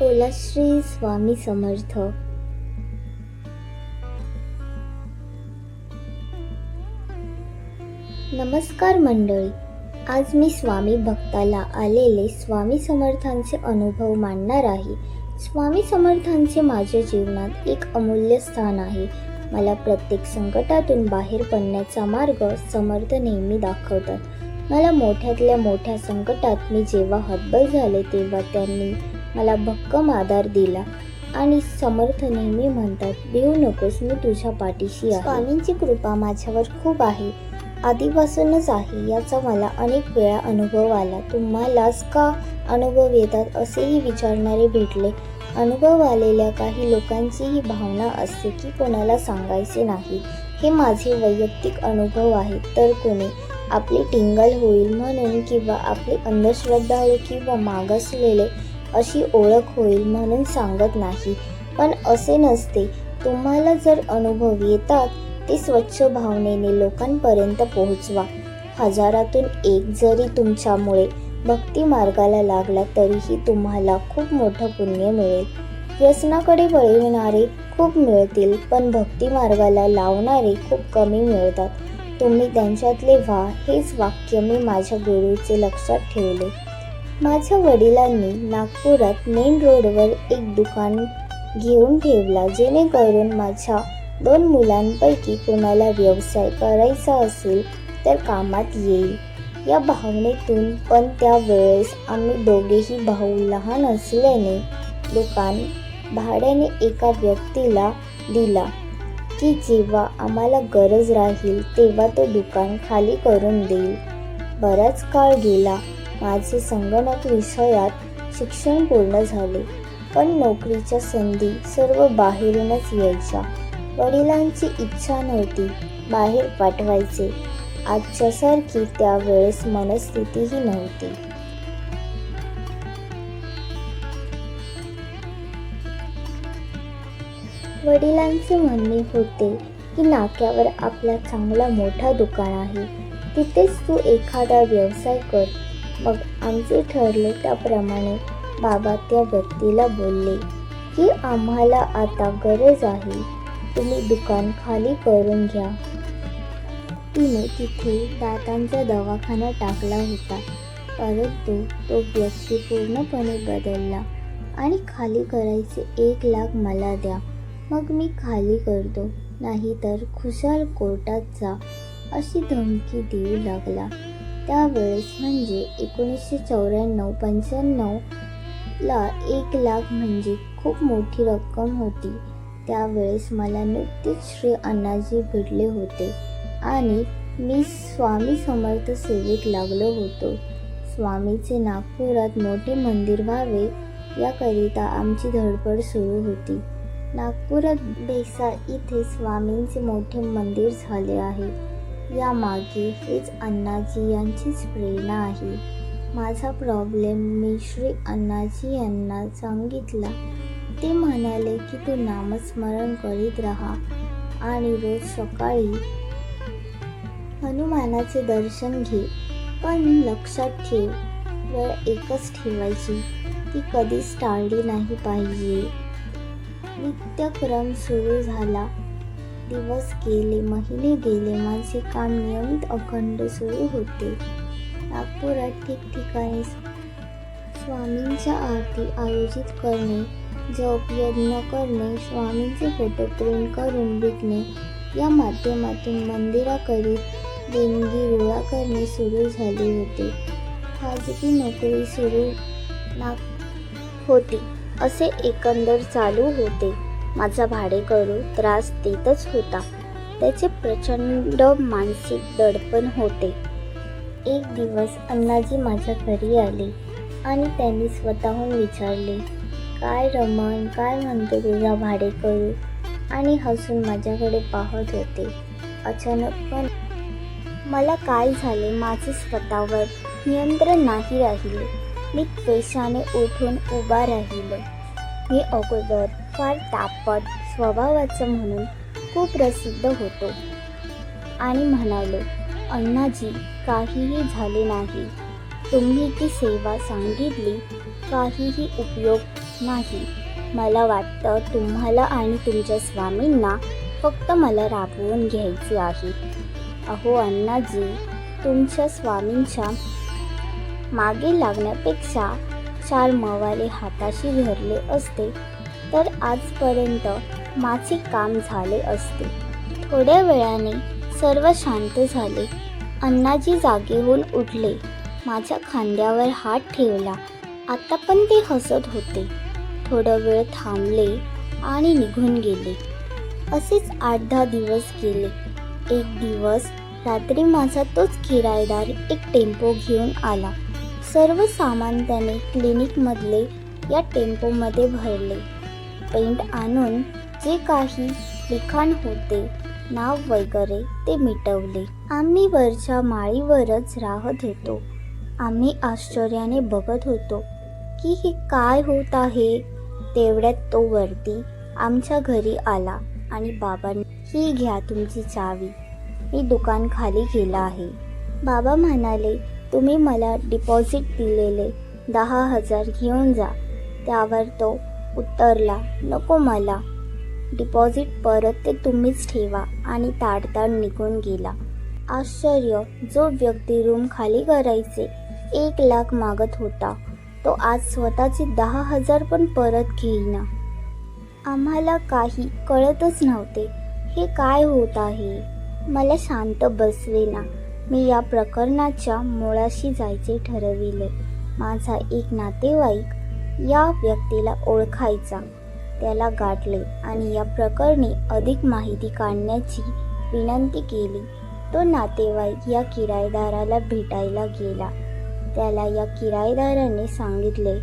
बोला श्री स्वामी समर्थ. नमस्कार मंडळी आज मी स्वामी भक्ताला आलेले स्वामी समर्थांचे अनुभव मांडणार आहे. स्वामी समर्थांचे माझ्या जीवनात एक अमूल्य स्थान आहे. मला प्रत्येक संकटातून बाहेर पडण्याचा मार्ग समर्थ नेहमी दाखवतात. मला मोठ्यातल्या मोठ्या संकटात मी जेव्हा हतबल झाले तेव्हा त्यांनी मला भक्कम आधार दिला आणि समर्थ नेहमी म्हणतात देऊ नकोस मी तुझ्या पाठीशी आहे. स्वामींची कृपा माझ्यावर खूप आहे. आधीपासूनच आहे याचा मला अनेक वेळा अनुभव आला. तुम्हालाच का अनुभव येतात असेही विचारणारे भेटले. अनुभव आलेल्या काही लोकांची ही भावना असते की कोणाला सांगायचे नाही. हे माझे वैयक्तिक अनुभव आहेत. तर कोणी आपली टिंगल होईल म्हणून किंवा आपली अंधश्रद्धाळू किंवा मागासलेले अशी ओळख होईल म्हणून सांगत नाही. पण असे नसते. तुम्हाला जर अनुभव येतात ते स्वच्छ भावनेने लोकांपर्यंत पोहोचवा. हजारातून एक जरी तुमच्यामुळे भक्ती मार्गाला लागला तरीही तुम्हाला खूप मोठं पुण्य मिळेल. व्यसनाकडे वळविणारे खूप मिळतील पण भक्ती मार्गाला लावणारे खूप कमी मिळतात. तुम्ही त्यांच्यातले व्हा हेच वाक्य मी माझ्या गुरुचे लक्षात ठेवले. माझ्या वडिलांनी नागपुरात मेन रोडवर एक दुकान घेऊन ठेवला जेणेकरून माझ्या दोन मुलांपैकी कोणाला व्यवसाय करायचा असेल तर कामात येईल. या भावनेतून पण त्यावेळेस आम्ही दोघेही भाऊ लहान असल्याने दुकान भाड्याने एका व्यक्तीला दिला की जेव्हा आम्हाला गरज राहील तेव्हा तो दुकान खाली करून देईल. बराच काळ गेला माझे संगणक विषयात शिक्षण पूर्ण झाले. पण नोकरीच्या संधी सर्व बाहेरूनच यायच्या. वडिलांची इच्छा नव्हती बाहेर पाठवायचे. आजच्यासारखी त्यावेळेस मनस्थितीही नव्हती. वडिलांचे म्हणणे होते की नाक्यावर आपला चांगला मोठा दुकान आहे. तिथेच तू एखादा व्यवसाय कर. मग आमचे ठरले त्याप्रमाणे बाबा त्या व्यक्तीला बोलले की आम्हाला आता गरज आहे तुम्ही दुकान खाली करून घ्या. तिने तिथे दातांचा दवाखाना टाकला होता. परंतु तो व्यक्ती पूर्णपणे बदलला आणि खाली करायचे एक लाख मला द्या मग मी खाली करतो नाहीतर खुशाल कोर्टात जा अशी धमकी देऊ लागला. त्यावेळेस म्हणजे एकोणीसशे चौऱ्याण्णव पंच्याण्णवला एक लाख म्हणजे खूप मोठी रक्कम होती. त्यावेळेस मला नुकतेच श्री अण्णाजी भेटले होते आणि मी स्वामी समर्थ सेवेत लागलो होतो. स्वामीचे नागपुरात मोठे मंदिर व्हावे याकरिता आमची धडपड सुरू होती. नागपुरात बेसा इथे स्वामींचे मोठे मंदिर झाले आहे. यामागे हेच अण्णाजी यांचीच प्रेरणा आहे. माझा प्रॉब्लेम मी श्री अण्णाजी यांना सांगितला. ते म्हणाले की तू नामस्मरण करीत राहा आणि रोज सकाळी हनुमानाचे दर्शन घे पण लक्षात ठेव वेळ एकच ठेवायची. ती कधीच टाळली नाही पाहिजे. नित्यक्रम सुरू झाला. दिवस गेले महिने गेले माझे काम नियमित अखंड सुरू होते. नागपुरात ठिकठिकाणी स्वामींच्या आरती आयोजित करणे जप यज्ञ करणे स्वामींचे फोटो प्रिंट करून विकणे या माध्यमातून मंदिराकरीत देणगी गोळा करणे सुरू झाले होते. खाजगी नोकरी सुरू ना होती असे एकंदर चालू होते. माझा भाडेकरू त्रास देतच होता. त्याचे प्रचंड मानसिक दडपण होते. एक दिवस अण्णाजी माझ्या घरी आले आणि त्यांनी स्वतःहून विचारले काय रमण काय म्हणतो तुझा भाडेकरू? आणि हसून माझ्याकडे पाहत होते. अचानक पण मला काय झाले? माझे स्वतःवर नियंत्रण नाही राहिले. मी पेशाने उठून उभा राहिलो. मी अगोदर फार तापट स्वभावाचं म्हणून खूप प्रसिद्ध होतो. आणि म्हणालो अण्णाजी काहीही झाले नाही. तुम्ही ती सेवा सांगितली काहीही उपयोग नाही. मला वाटतं तुम्हाला आणि तुमच्या स्वामींना फक्त मला राबवून घ्यायचे आहे. अहो अण्णाजी तुमच्या स्वामींच्या मागे लागण्यापेक्षा चार मवाले हाताशी धरले असते तर आजपर्यंत माझे काम झाले असते. थोड्या वेळाने सर्व शांत झाले. अण्णाजी जागेहून उठले. माझ्या खांद्यावर हात ठेवला. आता पण ते हसत होते. थोडा वेळ थांबले आणि निघून गेले. असेच आठ दहा दिवस गेले. एक दिवस रात्री माझा तोच किरायदार एक टेम्पो घेऊन आला. सर्व सामान त्याने क्लिनिकमधले या टेम्पोमध्ये भरले. पेंट आणून जे काही लिखाण होते नाव वगैरे ते मिटवले. आम्ही वरच्या माळीवरच राहत होतो आम्ही आश्चर्याने बघत होतो की हे काय होत आहे. तेवढ्यात तो वरती आमच्या घरी आला आणि बाबांनी ही घ्या तुमची चावी. मी दुकान खाली गेला आहे. बाबा म्हणाले तुम्ही मला डिपॉझिट दिलेले दहा हजार घेऊन जा. त्यावर तो उत्तरला नको मला. डिपॉझिट परत ते तुम्हीच ठेवा. आणि ताडताड निघून गेला. आश्चर्य! जो व्यक्ती रूम खाली करायचे एक लाख मागत होता. तो आज स्वतःचे दहा हजार पण परत घेईना. आम्हाला काही कळतच नव्हते. हे काय होत आहे? मला शांत बसवेना. मी या प्रकरणाच्या मुळाशी जायचे ठरविले. माझा एक नातेवाईक या व्यक्तीला ओळखायचा. त्याला गाठले आणि या प्रकरणी अधिक माहिती काढण्याची विनंती केली. तो नातेवाईक या किरायदाराला भेटायला गेला. त्याला या किरायदाराने सांगितले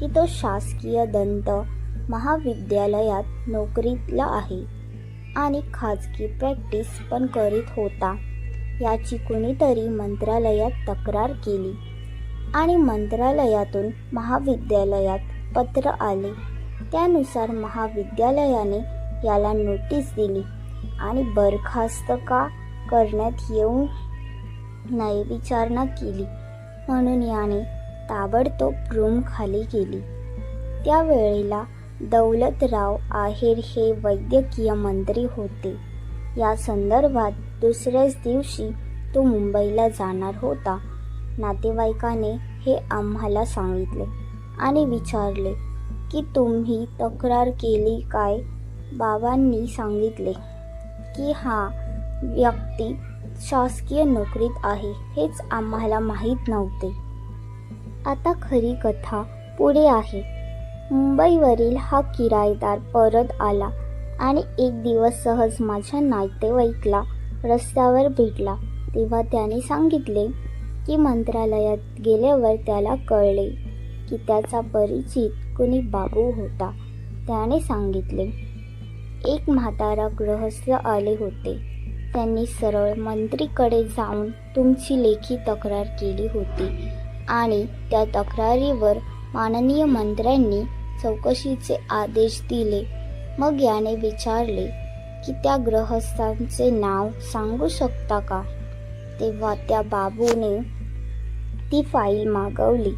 की तो शासकीय दंत महाविद्यालयात नोकरीतला आहे आणि खाजगी प्रॅक्टिस पण करीत होता. याची कुणीतरी मंत्रालयात तक्रार केली. आणि मंत्रालयातून महाविद्यालयात पत्र आले. त्यानुसार महाविद्यालयाने याला नोटीस दिली आणि बरखास्त का करण्यात येऊ नये विचारणा केली. म्हणून याने ताबडतोब रूम खाली गेली त्यावेळेला दौलतराव आहेर हे वैद्यकीय मंत्री होते. या संदर्भात दुसऱ्याच दिवशी तो मुंबईला जाणार होता. नातेवाईकाने हे आम्हाला सांगितले आणि विचारले की तुम्ही तक्रार केली काय? बाबांनी सांगितले की हा व्यक्ती शासकीय नोकरीत आहे हेच आम्हाला माहीत नव्हते. आता खरी कथा पुढे आहे. मुंबईवरील हा किरायदार परत आला आणि एक दिवस सहज माझ्या नातेवाईकला रस्त्यावर भेटला तेव्हा त्याने सांगितले की मंत्रालयात गेल्यावर त्याला कळले की त्याचा परिचित कोणी बाबू होता. त्याने सांगितले एक म्हातारा गृहस्थ आले होते. त्यांनी सरळ मंत्रीकडे जाऊन तुमची लेखी तक्रार केली होती आणि त्या तक्रारीवर माननीय मंत्र्यांनी चौकशीचे आदेश दिले. मग याने विचारले की त्या गृहस्थांचे नाव सांगू शकता का? तेव्हा त्या बाबूने ती फाईल मागवली.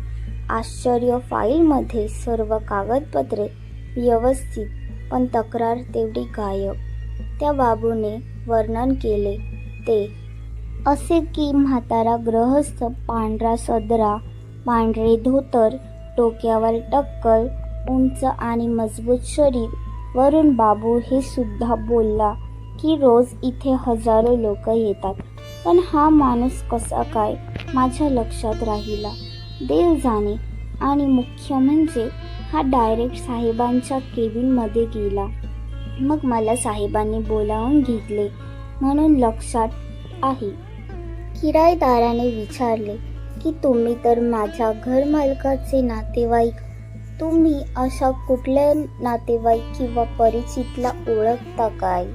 आश्चर्य फाईलमध्ये सर्व कागदपत्रे व्यवस्थित पण तक्रार तेवढी गायब. त्या बाबूने वर्णन केले ते असे की म्हातारा ग्रहस्थ पांढरा सदरा पांढरे धोतर डोक्यावर टक्कल उंच आणि मजबूत शरीर. वरून बाबू हे सुद्धा बोलला की रोज इथे हजारो लोक येतात. पण हा माणूस कसा काय? माझ्या लक्षात राहिला. देव जाणे आणि मुख्य म्हणजे हा डायरेक्ट साहेबांच्या केबिनमध्ये गेला. मग मला साहेबांनी बोलावून घेतले. म्हणून लक्षात आहे. किरायदाराने विचारले की तुम्ही तर माझ्या घरमालकाचे नातेवाईक. तुम्ही अशा कुठल्या नातेवाईक किंवा परिचितला ओळखता काय?